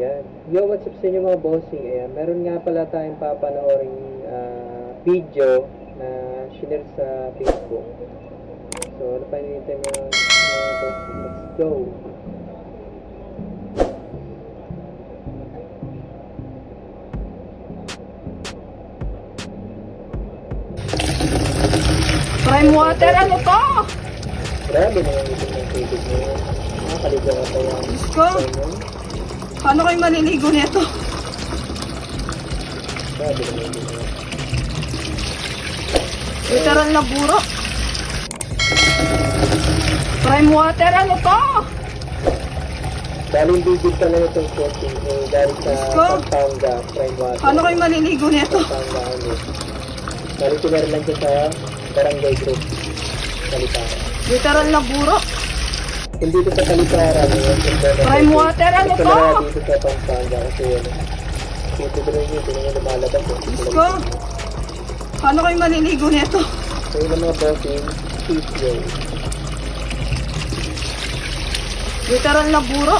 Yan. Yo, what's up sa inyo mga bossing? Ayan, meron nga pala tayong papanooring ah, video na shinare sa Facebook. So, ano pa hinihintay mo mga bossing? Let's go! Prime water, ano to? Grabe naman ito ng tubig mo. Nakakaliga ka pa yan. Diyos ko, paano kayo maliligo nito? Literal na buro. Prime water, ano to? Galing bibig ka na itong coating eh, galing sa Diyos ko. Pampanga, prime water. Paano kayo maliligo nito? Pampanga, ano. Galing sinare lang siya sa barangay group. Kalipara. Literal na buro. Hindi ito sa Kalipara. Prime water, ano to? dito sa Pampanga kasi yun. Dito din yun, dito na lumalabas. eh. Diyos ko, paano kayo maliligo nito? So yun ang mga bossing, yo. Literal na buro.